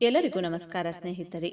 ಎಲ್ಲರಿಗೂ ನಮಸ್ಕಾರ, ಸ್ನೇಹಿತರೆ.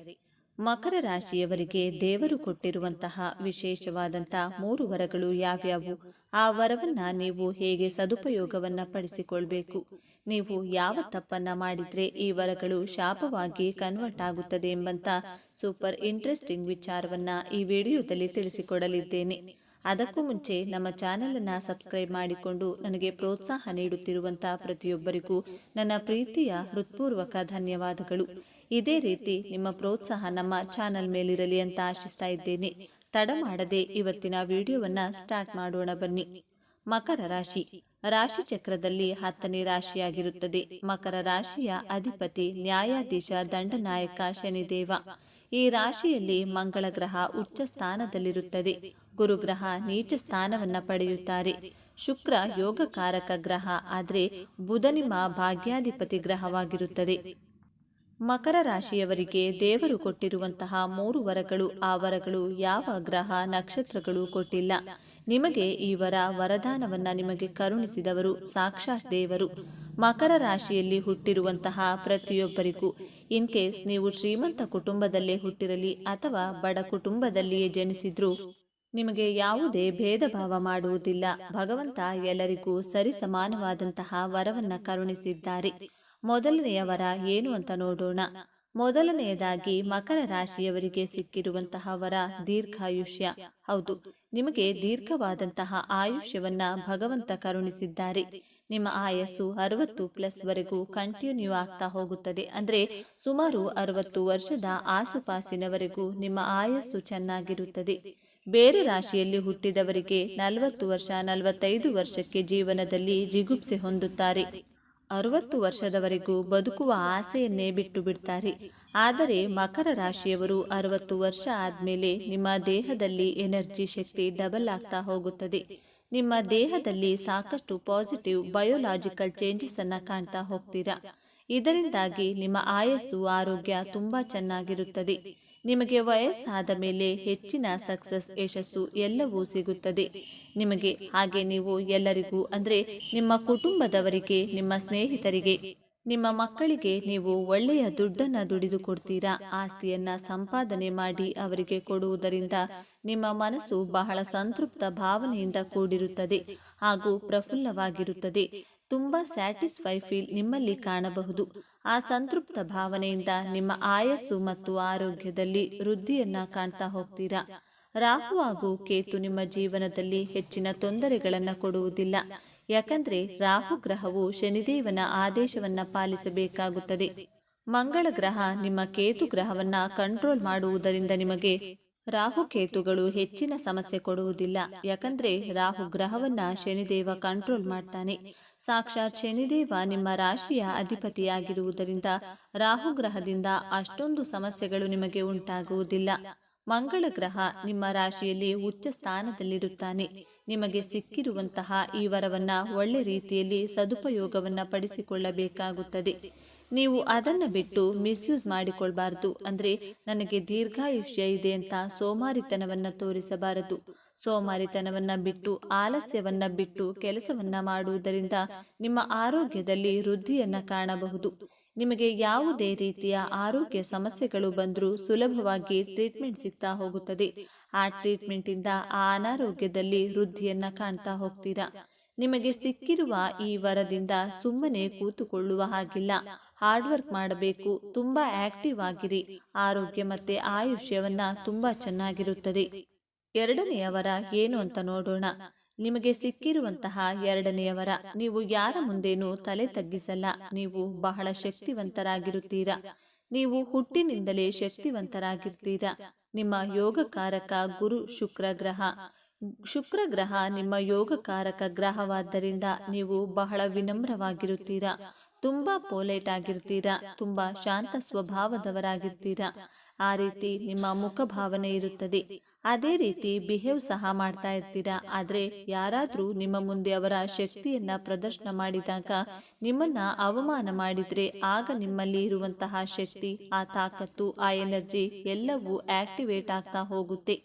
ಮಕರ ರಾಶಿಯವರಿಗೆ ದೇವರು ಕೊಟ್ಟಿರುವಂತಹ ವಿಶೇಷವಾದಂತಹ ಮೂರು ವರಗಳು ಯಾವ್ಯಾವು? ಆ ವರವನ್ನ ನೀವು ಹೇಗೆ ಸದುಪಯೋಗವನ್ನ ಪಡಿಸಿಕೊಳ್ಬೇಕು? ನೀವು ಯಾವ ತಪ್ಪನ್ನ ಮಾಡಿದ್ರೆ ಈ ವರಗಳು ಶಾಪವಾಗಿ ಕನ್ವರ್ಟ್ ಆಗುತ್ತದೆ ಎಂಬಂತ ಸೂಪರ್ ಇಂಟ್ರೆಸ್ಟಿಂಗ್ ವಿಚಾರವನ್ನ ಈ ವಿಡಿಯೋದಲ್ಲಿ ತಿಳಿಸಿಕೊಡಲಿದ್ದೇನೆ. ಅದಕ್ಕೂ ಮುಂಚೆ ನಮ್ಮ ಚಾನೆಲ್ ಅನ್ನ ಸಬ್ಸ್ಕ್ರೈಬ್ ಮಾಡಿಕೊಂಡು ನನಗೆ ಪ್ರೋತ್ಸಾಹ ನೀಡುತ್ತಿರುವಂತಹ ಪ್ರತಿಯೊಬ್ಬರಿಗೂ ನನ್ನ ಪ್ರೀತಿಯ ಹೃತ್ಪೂರ್ವಕ ಧನ್ಯವಾದಗಳು. ಇದೇ ರೀತಿ ನಿಮ್ಮ ಪ್ರೋತ್ಸಾಹ ನಮ್ಮ ಚಾನೆಲ್ ಮೇಲಿರಲಿ ಅಂತ ಆಶಿಸ್ತಾ ಇದ್ದೇನೆ. ತಡ ಮಾಡದೆ ಇವತ್ತಿನ ವಿಡಿಯೋವನ್ನ ಸ್ಟಾರ್ಟ್ ಮಾಡೋಣ ಬನ್ನಿ. ಮಕರ ರಾಶಿ. ರಾಶಿ ಚಕ್ರದಲ್ಲಿ ಹತ್ತನೇ ರಾಶಿಯಾಗಿರುತ್ತದೆ. ಮಕರ ರಾಶಿಯ ಅಧಿಪತಿ ನ್ಯಾಯಾಧೀಶ ದಂಡನಾಯಕ ಶನಿದೇವ. ಈ ರಾಶಿಯಲ್ಲಿ ಮಂಗಳ ಗ್ರಹ ಉಚ್ಚ ಸ್ಥಾನದಲ್ಲಿರುತ್ತದೆ. ಗುರುಗ್ರಹ ನೀಚ ಸ್ಥಾನವನ್ನು ಪಡೆಯುತ್ತಾರೆ. ಶುಕ್ರ ಯೋಗಕಾರಕ ಗ್ರಹ ಆದರೆ ಬುಧನಿಮ ಭಾಗ್ಯಾಧಿಪತಿ ಗ್ರಹವಾಗಿರುತ್ತದೆ. ಮಕರ ರಾಶಿಯವರಿಗೆ ದೇವರು ಕೊಟ್ಟಿರುವಂತಹ ಮೂರು ವರಗಳು, ಆ ವರಗಳು ಯಾವ ಗ್ರಹ, ನಕ್ಷತ್ರಗಳು ಕೊಟ್ಟಿಲ್ಲ. ನಿಮಗೆ ಈ ವರ ವರದಾನವನ್ನು ನಿಮಗೆ ಕರುಣಿಸಿದವರು, ಸಾಕ್ಷಾತ್ ದೇವರು. ಮಕರ ರಾಶಿಯಲ್ಲಿ ಹುಟ್ಟಿರುವಂತಹ ಪ್ರತಿಯೊಬ್ಬರಿಗೂ, ಇನ್ ಕೇಸ್ ನೀವು ಶ್ರೀಮಂತ ಕುಟುಂಬದಲ್ಲೇ ಹುಟ್ಟಿರಲಿ ಅಥವಾ ಬಡ ಕುಟುಂಬದಲ್ಲಿಯೇ ಜನಿಸಿದ್ರು, ನಿಮಗೆ ಯಾವುದೇ ಭೇದ ಭಾವ ಮಾಡುವುದಿಲ್ಲ. ಭಗವಂತ ಎಲ್ಲರಿಗೂ ಸರಿಸಮಾನವಾದಂತಹ ವರವನ್ನು ಕರುಣಿಸಿದ್ದಾರೆ. ಮೊದಲನೆಯ ವರ ಏನು ಅಂತ ನೋಡೋಣ. ಮೊದಲನೆಯದಾಗಿ ಮಕರ ರಾಶಿಯವರಿಗೆ ಸಿಕ್ಕಿರುವಂತಹ ವರ ದೀರ್ಘಾಯುಷ್ಯ. ಹೌದು, ನಿಮಗೆ ದೀರ್ಘವಾದಂತಹ ಆಯುಷ್ಯವನ್ನ ಭಗವಂತ ಕರುಣಿಸಿದ್ದಾರೆ. ನಿಮ್ಮ ಆಯಸ್ಸು ಅರವತ್ತು ಪ್ಲಸ್ ವರೆಗೂ ಕಂಟಿನ್ಯೂ ಆಗ್ತಾ ಹೋಗುತ್ತದೆ. ಅಂದ್ರೆ ಸುಮಾರು ಅರವತ್ತು ವರ್ಷದ ಆಸುಪಾಸಿನವರೆಗೂ ನಿಮ್ಮ ಆಯಸ್ಸು ಚೆನ್ನಾಗಿರುತ್ತದೆ. ಬೇರೆ ರಾಶಿಯಲ್ಲಿ ಹುಟ್ಟಿದವರಿಗೆ ನಲವತ್ತು ವರ್ಷ ನಲವತ್ತೈದು ವರ್ಷಕ್ಕೆ ಜೀವನದಲ್ಲಿ ಜಿಗುಪ್ಸೆ ಹೊಂದುತ್ತಾರೆ. ಅರವತ್ತು ವರ್ಷದವರೆಗೂ ಬದುಕುವ ಆಸೆಯನ್ನೇ ಬಿಟ್ಟು ಬಿಡ್ತಾರೆ. ಆದರೆ ಮಕರ ರಾಶಿಯವರು ಅರವತ್ತು ವರ್ಷ ಆದಮೇಲೆ ನಿಮ್ಮ ದೇಹದಲ್ಲಿ ಎನರ್ಜಿ ಶಕ್ತಿ ಡಬಲ್ ಆಗ್ತಾ ಹೋಗುತ್ತದೆ. ನಿಮ್ಮ ದೇಹದಲ್ಲಿ ಸಾಕಷ್ಟು ಪಾಸಿಟಿವ್ ಬಯೋಲಾಜಿಕಲ್ ಚೇಂಜಸ್ ಅನ್ನ ಕಾಣ್ತಾ ಹೋಗ್ತೀರಾ. ಇದರಿಂದಾಗಿ ನಿಮ್ಮ ಆಯಸ್ಸು, ಆರೋಗ್ಯ ತುಂಬಾ ಚೆನ್ನಾಗಿರುತ್ತದೆ. ನಿಮಗೆ ವಯಸ್ಸಾದ ಮೇಲೆ ಹೆಚ್ಚಿನ ಸಕ್ಸಸ್ ಯಶಸ್ಸು ಎಲ್ಲವೂ ಸಿಗುತ್ತದೆ. ನಿಮಗೆ ಹಾಗೆ ನೀವು ಎಲ್ಲರಿಗೂ ಅಂದರೆ ನಿಮ್ಮ ಕುಟುಂಬದವರಿಗೆ ನಿಮ್ಮ ಸ್ನೇಹಿತರಿಗೆ ನಿಮ್ಮ ಮಕ್ಕಳಿಗೆ ನೀವು ಒಳ್ಳೆಯ ದುಡ್ಡನ್ನು ದುಡಿದು ಕೊಡ್ತೀರಾ? ಆಸ್ತಿಯನ್ನ ಸಂಪಾದನೆ ಮಾಡಿ ಅವರಿಗೆ ಕೊಡುವುದರಿಂದ ನಿಮ್ಮ ಮನಸ್ಸು ಬಹಳ ಸಂತೃಪ್ತ ಭಾವನೆಯಿಂದ ಕೂಡಿರುತ್ತದೆ ಹಾಗೂ ಪ್ರಫುಲ್ಲವಾಗಿರುತ್ತದೆ. ತುಂಬಾ ಸ್ಯಾಟಿಸ್ಫೈ ಫೀಲ್ ನಿಮ್ಮಲ್ಲಿ ಕಾಣಬಹುದು. ಆ ಸಂತೃಪ್ತ ಭಾವನೆಯಿಂದ ನಿಮ್ಮ ಆಯಸ್ಸು ಮತ್ತು ಆರೋಗ್ಯದಲ್ಲಿ ವೃದ್ಧಿಯನ್ನ ಕಾಣ್ತಾ ಹೋಗ್ತೀರಾ? ರಾಹು ಹಾಗೂ ಕೇತು ನಿಮ್ಮ ಜೀವನದಲ್ಲಿ ಹೆಚ್ಚಿನ ತೊಂದರೆಗಳನ್ನು ಕೊಡುವುದಿಲ್ಲ. ಯಾಕಂದ್ರೆ ರಾಹು ಗ್ರಹವು ಶನಿದೇವನ ಆದೇಶವನ್ನ ಪಾಲಿಸಬೇಕಾಗುತ್ತದೆ. ಮಂಗಳ ಗ್ರಹ ನಿಮ್ಮ ಕೇತು ಗ್ರಹವನ್ನ ಕಂಟ್ರೋಲ್ ಮಾಡುವುದರಿಂದ ನಿಮಗೆ ರಾಹು ಕೇತುಗಳು ಹೆಚ್ಚಿನ ಸಮಸ್ಯೆ ಕೊಡುವುದಿಲ್ಲ. ಯಾಕಂದ್ರೆ ರಾಹು ಗ್ರಹವನ್ನ ಶನಿದೇವ ಕಂಟ್ರೋಲ್ ಮಾಡ್ತಾನೆ. ಸಾಕ್ಷಾತ್ ಶನಿದೇವ ನಿಮ್ಮ ರಾಶಿಯ ಅಧಿಪತಿಯಾಗಿರುವುದರಿಂದ ರಾಹು ಗ್ರಹದಿಂದ ಅಷ್ಟೊಂದು ಸಮಸ್ಯೆಗಳು ನಿಮಗೆ ಉಂಟಾಗುವುದಿಲ್ಲ. ಮಂಗಳ ಗ್ರಹ ನಿಮ್ಮ ರಾಶಿಯಲ್ಲಿ ಉಚ್ಚ ಸ್ಥಾನದಲ್ಲಿರುತ್ತಾನೆ. ನಿಮಗೆ ಸಿಕ್ಕಿರುವಂತಹ ಈ ವರವನ್ನು ಒಳ್ಳೆ ರೀತಿಯಲ್ಲಿ ಸದುಪಯೋಗವನ್ನು ಪಡಿಸಿಕೊಳ್ಳಬೇಕಾಗುತ್ತದೆ. ನೀವು ಅದನ್ನು ಬಿಟ್ಟು ಮಿಸ್ಯೂಸ್ ಮಾಡಿಕೊಳ್ಬಾರದು. ಅಂದ್ರೆ ನನಗೆ ದೀರ್ಘಾಯುಷ್ಯ ಇದೆ ಅಂತ ಸೋಮಾರಿತನವನ್ನ ತೋರಿಸಬಾರದು. ಸೋಮಾರಿತನವನ್ನ ಬಿಟ್ಟು, ಆಲಸ್ಯವನ್ನ ಬಿಟ್ಟು ಕೆಲಸವನ್ನ ಮಾಡುವುದರಿಂದ ನಿಮ್ಮ ಆರೋಗ್ಯದಲ್ಲಿ ವೃದ್ಧಿಯನ್ನು ಕಾಣಬಹುದು. ನಿಮಗೆ ಯಾವುದೇ ರೀತಿಯ ಆರೋಗ್ಯ ಸಮಸ್ಯೆಗಳು ಬಂದರೂ ಸುಲಭವಾಗಿ ಟ್ರೀಟ್ಮೆಂಟ್ ಸಿಗ್ತಾ ಹೋಗುತ್ತದೆ. ಆ ಟ್ರೀಟ್ಮೆಂಟಿಂದ ಆ ಅನಾರೋಗ್ಯದಲ್ಲಿ ವೃದ್ಧಿಯನ್ನು ಕಾಣ್ತಾ ಹೋಗ್ತೀರಾ? ನಿಮಗೆ ಸಿಕ್ಕಿರುವ ಈ ವರದಿಂದ ಸುಮ್ಮನೆ ಕೂತುಕೊಳ್ಳುವ ಹಾಗಿಲ್ಲ. ಹಾರ್ಡ್ ವರ್ಕ್ ಮಾಡಬೇಕು, ತುಂಬ ಆಕ್ಟಿವ್ ಆಗಿರಿ. ಆರೋಗ್ಯ ಮತ್ತೆ ಆಯುಷ್ಯವನ್ನ ತುಂಬಾ ಚೆನ್ನಾಗಿರುತ್ತದೆ. ಎರಡನೆಯ ವರ ಏನು ಅಂತ ನೋಡೋಣ. ನಿಮಗೆ ಸಿಕ್ಕಿರುವಂತಹ ಎರಡನೆಯ ವರ ನೀವು ಯಾರ ಮುಂದೇನೂ ತಲೆ ತಗ್ಗಿಸಲ್ಲ. ನೀವು ಬಹಳ ಶಕ್ತಿವಂತರಾಗಿರುತ್ತೀರಾ. ನೀವು ಹುಟ್ಟಿನಿಂದಲೇ ಶಕ್ತಿವಂತರಾಗಿರ್ತೀರಾ. ನಿಮ್ಮ ಯೋಗಕಾರಕ ಗುರು ಶುಕ್ರ ಗ್ರಹ. ಶುಕ್ರ ಗ್ರಹ ನಿಮ್ಮ ಯೋಗಕಾರಕ ಗ್ರಹವಾದ್ದರಿಂದ ನೀವು ಬಹಳ ವಿನಮ್ರವಾಗಿರುತ್ತೀರಾ. ತುಂಬಾ ಪೋಲೈಟ್ ಆಗಿರ್ತೀರಾ ತುಂಬಾ ಶಾಂತ ಸ್ವಭಾವದವರಾಗಿರ್ತೀರಾ. ಆ ರೀತಿ ನಿಮ್ಮ ಮುಖಭಾವನೆ ಇರುತ್ತದೆ. ಅದೇ ರೀತಿ ಬಿಹೇವ್ ಸಹ ಮಾಡ್ತಾ ಇರ್ತೀರಾ. ಆದ್ರೆ ಯಾರಾದ್ರೂ ನಿಮ್ಮ ಮುಂದೆ ಅವರ ಶಕ್ತಿಯನ್ನ ಪ್ರದರ್ಶನ ಮಾಡಿದಾಗ ನಿಮ್ಮನ್ನ ಅವಮಾನ ಮಾಡಿದ್ರೆ ಆಗ ನಿಮ್ಮಲ್ಲಿ ಇರುವಂತಹ ಶಕ್ತಿ, ಆ ತಾಕತ್ತು, ಆ ಎನರ್ಜಿ ಎಲ್ಲವೂ ಆಕ್ಟಿವೇಟ್ ಆಗ್ತಾ ಹೋಗುತ್ತೆ.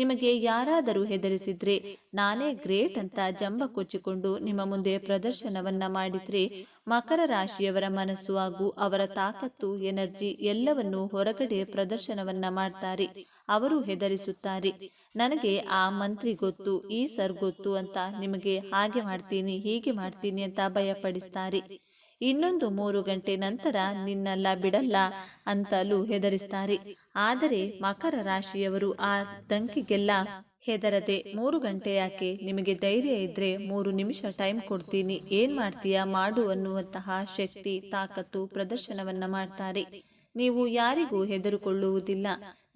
ನಿಮಗೆ ಯಾರಾದರೂ ಹೆದರಿಸಿದ್ರೆ ನಾನೇ ಗ್ರೇಟ್ ಅಂತ ಜಂಬ ಕೊಚ್ಚಿಕೊಂಡು ನಿಮ್ಮ ಮುಂದೆ ಪ್ರದರ್ಶನವನ್ನ ಮಾಡಿದ್ರೆ ಮಕರ ರಾಶಿಯವರ ಮನಸ್ಸು ಹಾಗೂ ಅವರ ತಾಕತ್ತು, ಎನರ್ಜಿ ಎಲ್ಲವನ್ನು ಹೊರಗಡೆ ಪ್ರದರ್ಶನವನ್ನ ಮಾಡ್ತಾರೆ. ಅವರು ಹೆದರಿಸುತ್ತಾರೆ. ನನಗೆ ಆ ಮಂತ್ರಿ ಗೊತ್ತು, ಈ ಸರ್ ಗೊತ್ತು ಅಂತ ನಿಮಗೆ ಹಾಗೆ ಮಾಡ್ತೀನಿ, ಹೀಗೆ ಮಾಡ್ತೀನಿ ಅಂತ ಭಯಪಡಿಸ್ತಾರೆ. ಇನ್ನೊಂದು ಮೂರು ಗಂಟೆ ನಂತರ ನಿನ್ನಲ್ಲ ಬಿಡಲ್ಲ ಅಂತಲೂ ಹೆದರಿಸ್ತಾರೆ. ಆದರೆ ಮಕರ ರಾಶಿಯವರು ಆ ದಂಕಿಗೆಲ್ಲ ಹೆದರದೆ ಮೂರು ಗಂಟೆ ಯಾಕೆ? ನಿಮಗೆ ಧೈರ್ಯ ಇದ್ರೆ ಮೂರು ನಿಮಿಷ ಟೈಮ್ ಕೊಡ್ತೀನಿ. ಏನ್ ಮಾಡ್ತೀಯಾ? ಮಾಡು ಅನ್ನುವಂತಹ ಶಕ್ತಿ, ತಾಕತ್ತು, ಪ್ರದರ್ಶನವನ್ನ ಮಾಡ್ತಾರೆ. ನೀವು ಯಾರಿಗೂ ಹೆದರುಕೊಳ್ಳುವುದಿಲ್ಲ.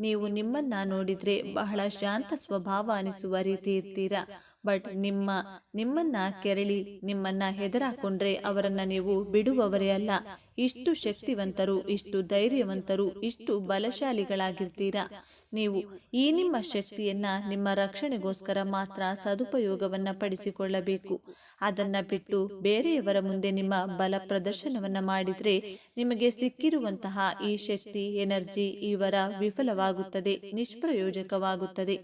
ನೀವು ನಿಮ್ಮನ್ನ ನೋಡಿದ್ರೆ ಬಹಳ ಶಾಂತ ಸ್ವಭಾವ ಅನಿಸುವ ರೀತಿ ಇರ್ತೀರಾ? ಬಟ್ ನಿಮ್ಮ ನಿಮ್ಮನ್ನ ಕೆರಳಿ ನಿಮ್ಮನ್ನ ಹೆದರಾಕೊಂಡ್ರೆ ಅವರನ್ನ ನೀವು ಬಿಡುವವರೇ ಅಲ್ಲ. ಇಷ್ಟು ಶಕ್ತಿವಂತರು ಇಷ್ಟು ಧೈರ್ಯವಂತರು ಇಷ್ಟು ಬಲಶಾಲಿಗಳಾಗಿರ್ತೀರಾ? ನೀವು ಈ ನಿಮ್ಮ ಶಕ್ತಿಯನ್ನ ನಿಮ್ಮ ರಕ್ಷಣೆಗೋಸ್ಕರ ಮಾತ್ರ ಸದುಪಯೋಗವನ್ನ ಪಡಿಸಿಕೊಳ್ಳಬೇಕು. ಅದನ್ನ ಬಿಟ್ಟು ಬೇರೆಯವರ ಮುಂದೆ ನಿಮ್ಮ ಬಲ ಪ್ರದರ್ಶನವನ್ನ ಮಾಡಿದ್ರೆ ನಿಮಗೆ ಸಿಕ್ಕಿರುವಂತಹ ಈ ಶಕ್ತಿ ಎನರ್ಜಿ ಇವರ ವಿಫಲವಾಗುತ್ತದೆ ನಿಷ್ಪ್ರಯೋಜಕವಾಗುತ್ತದೆ.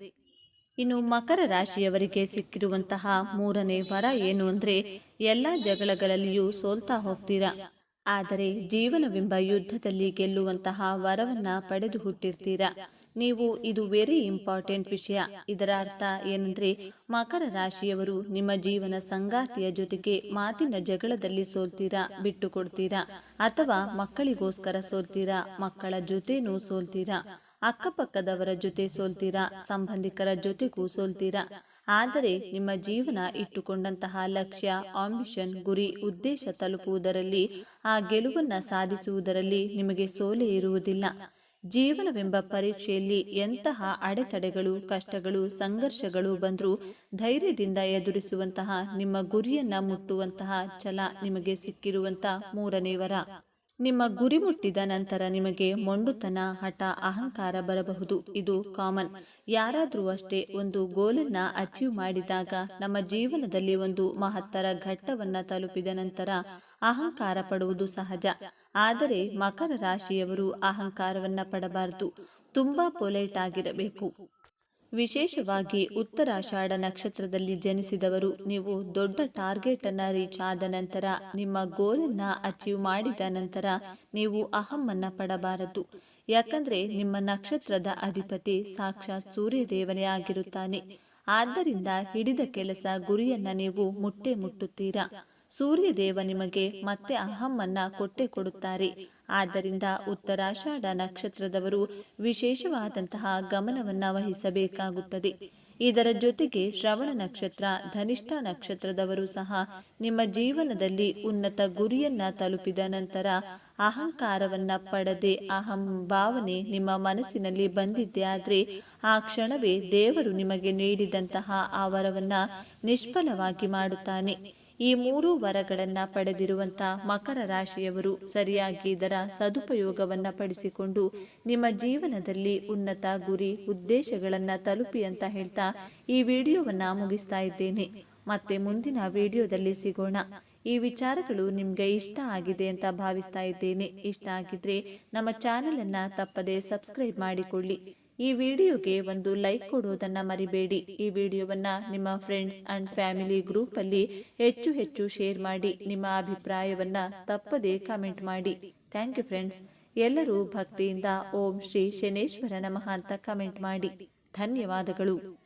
ಇನ್ನು ಮಕರ ರಾಶಿಯವರಿಗೆ ಸಿಕ್ಕಿರುವಂತಹ ಮೂರನೇ ವರ ಏನು ಅಂದ್ರೆ ಎಲ್ಲ ಜಗಳಗಳಲ್ಲಿಯೂ ಸೋಲ್ತಾ ಹೋಗ್ತೀರಾ? ಆದರೆ ಜೀವನವೆಂಬ ಯುದ್ಧದಲ್ಲಿ ಗೆಲ್ಲುವಂತಹ ವರವನ್ನ ಪಡೆದು ಹುಟ್ಟಿರ್ತೀರಾ? ನೀವು ಇದು ವೆರಿ ಇಂಪಾರ್ಟೆಂಟ್ ವಿಷಯ. ಇದರ ಅರ್ಥ ಏನಂದ್ರೆ ಮಕರ ರಾಶಿಯವರು ನಿಮ್ಮ ಜೀವನ ಸಂಗಾತಿಯ ಜೊತೆಗೆ ಮಾತಿನ ಜಗಳದಲ್ಲಿ ಸೋಲ್ತೀರಾ ಬಿಟ್ಟು ಕೊಡ್ತೀರಾ ಅಥವಾ ಮಕ್ಕಳಿಗೋಸ್ಕರ ಸೋಲ್ತೀರಾ, ಮಕ್ಕಳ ಜೊತೆನೂ ಸೋಲ್ತೀರಾ? ಅಕ್ಕಪಕ್ಕದವರ ಜೊತೆ ಸೋಲ್ತೀರಾ? ಸಂಬಂಧಿಕರ ಜೊತೆಗೂ ಸೋಲ್ತೀರಾ? ಆದರೆ ನಿಮ್ಮ ಜೀವನ ಇಟ್ಟುಕೊಂಡಂತಹ ಲಕ್ಷ್ಯ, ಆಂಬಿಷನ್, ಗುರಿ, ಉದ್ದೇಶ ತಲುಪುವುದರಲ್ಲಿ, ಆ ಗೆಲುವನ್ನ ಸಾಧಿಸುವುದರಲ್ಲಿ ನಿಮಗೆ ಸೋಲೆ ಇರುವುದಿಲ್ಲ. ಜೀವನವೆಂಬ ಪರೀಕ್ಷೆಯಲ್ಲಿ ಎಂತಹ ಅಡೆತಡೆಗಳು, ಕಷ್ಟಗಳು, ಸಂಘರ್ಷಗಳು ಬಂದರೂ ಧೈರ್ಯದಿಂದ ಎದುರಿಸುವಂತಹ ನಿಮ್ಮ ಗುರಿಯನ್ನ ಮುಟ್ಟುವಂತಹ ಛಲ ನಿಮಗೆ ಸಿಕ್ಕಿರುವಂತಹ ಮೂರನೇ ವರ. ನಿಮ್ಮ ಗುರಿ ಮುಟ್ಟಿದ ನಂತರ ನಿಮಗೆ ಮೊಂಡುತನ, ಹಠ, ಅಹಂಕಾರ ಬರಬಹುದು. ಇದು ಕಾಮನ್ ಯಾರಾದರೂ ಅಷ್ಟೇ ಒಂದು ಗೋಲನ್ನ ಅಚೀವ್ ಮಾಡಿದಾಗ ನಮ್ಮ ಜೀವನದಲ್ಲಿ ಒಂದು ಮಹತ್ತರ ಘಟ್ಟವನ್ನ ತಲುಪಿದ ನಂತರ ಅಹಂಕಾರ ಪಡುವುದು ಸಹಜ. ಆದರೆ ಮಕರ ರಾಶಿಯವರು ಅಹಂಕಾರವನ್ನ ಪಡಬಾರದು. ತುಂಬಾ ಪೊಲೈಟ್ ಆಗಿರಬೇಕು. ವಿಶೇಷವಾಗಿ ಉತ್ತರಾಷಾಢ ನಕ್ಷತ್ರದಲ್ಲಿ ಜನಿಸಿದವರು, ನೀವು ದೊಡ್ಡ ಟಾರ್ಗೆಟ್ ಅನ್ನ ರೀಚ್ ಆದ ನಂತರ, ನಿಮ್ಮ ಗೋಲನ್ನ ಅಚೀವ್ ಮಾಡಿದ ನಂತರ ನೀವು ಅಹಮ್ಮನ್ನ ಪಡಬಾರದು. ಯಾಕಂದ್ರೆ ನಿಮ್ಮ ನಕ್ಷತ್ರದ ಅಧಿಪತಿ ಸಾಕ್ಷಾತ್ ಸೂರ್ಯದೇವನೇ ಆಗಿರುತ್ತಾನೆ. ಆದ್ದರಿಂದ ಹಿಡಿದ ಕೆಲಸ ಗುರಿಯನ್ನ ನೀವು ಮುಟ್ಟೆ ಮುಟ್ಟುತ್ತೀರಾ? ಸೂರ್ಯದೇವ ನಿಮಗೆ ಮತ್ತೆ ಅಹಮ್ಮನ್ನ ಕೊಟ್ಟೆ ಕೊಡುತ್ತಾರೆ. ಆದ್ದರಿಂದ ಉತ್ತರಾಷಾಢ ನಕ್ಷತ್ರದವರು ವಿಶೇಷವಾದಂತಹ ಗಮನವನ್ನ ವಹಿಸಬೇಕಾಗುತ್ತದೆ. ಇದರ ಜೊತೆಗೆ ಶ್ರವಣ ನಕ್ಷತ್ರ, ಧನಿಷ್ಠ ನಕ್ಷತ್ರದವರು ಸಹ ನಿಮ್ಮ ಜೀವನದಲ್ಲಿ ಉನ್ನತ ಗುರಿಯನ್ನ ತಲುಪಿದ ನಂತರ ಅಹಂಕಾರವನ್ನ ಪಡದೆ ಅಹಂ ಭಾವನೆ ನಿಮ್ಮ ಮನಸ್ಸಿನಲ್ಲಿ ಬಂದಿದ್ದೆ ಆದ್ರೆ ಆ ಕ್ಷಣವೇ ದೇವರು ನಿಮಗೆ ನೀಡಿದಂತಹ ಆ ವರವನ್ನ ನಿಷ್ಫಲವಾಗಿ ಮಾಡುತ್ತಾನೆ. ಈ ಮೂರು ವರಗಳನ್ನ ಪಡೆದಿರುವಂತ ಮಕರ ರಾಶಿಯವರು ಸರಿಯಾಗಿ ಇದರ ಸದುಪಯೋಗವನ್ನು ಪಡಿಸಿಕೊಂಡು ನಿಮ್ಮ ಜೀವನದಲ್ಲಿ ಉನ್ನತ ಗುರಿ, ಉದ್ದೇಶಗಳನ್ನು ತಲುಪಿ ಅಂತ ಹೇಳ್ತಾ ಈ ವಿಡಿಯೋವನ್ನ ಮುಗಿಸ್ತಾ ಇದ್ದೇನೆ. ಮತ್ತೆ ಮುಂದಿನ ವಿಡಿಯೋದಲ್ಲಿ ಸಿಗೋಣ. ಈ ವಿಚಾರಗಳು ನಿಮಗೆ ಇಷ್ಟ ಆಗಿದೆ ಅಂತ ಭಾವಿಸ್ತಾ ಇದ್ದೇನೆ. ಇಷ್ಟ ಆಗಿದ್ರೆ ನಮ್ಮ ಚಾನೆಲ್ ಅನ್ನ ತಪ್ಪದೆ ಸಬ್ಸ್ಕ್ರೈಬ್ ಮಾಡಿಕೊಳ್ಳಿ. ಈ ವಿಡಿಯೋಗೆ ಒಂದು ಲೈಕ್ ಕೊಡುವುದನ್ನು ಮರಿಬೇಡಿ. ಈ ವಿಡಿಯೋವನ್ನು ನಿಮ್ಮ ಫ್ರೆಂಡ್ಸ್ ಅಂಡ್ ಫ್ಯಾಮಿಲಿ ಗ್ರೂಪಲ್ಲಿ ಹೆಚ್ಚು ಹೆಚ್ಚು ಶೇರ್ ಮಾಡಿ. ನಿಮ್ಮ ಅಭಿಪ್ರಾಯವನ್ನು ತಪ್ಪದೇ ಕಮೆಂಟ್ ಮಾಡಿ. ಥ್ಯಾಂಕ್ ಯು ಫ್ರೆಂಡ್ಸ್ ಎಲ್ಲರೂ ಭಕ್ತಿಯಿಂದ ಓಂ ಶ್ರೀ ಶನೇಶ್ವರ ನಮಃ ಅಂತ ಕಮೆಂಟ್ ಮಾಡಿ. ಧನ್ಯವಾದಗಳು.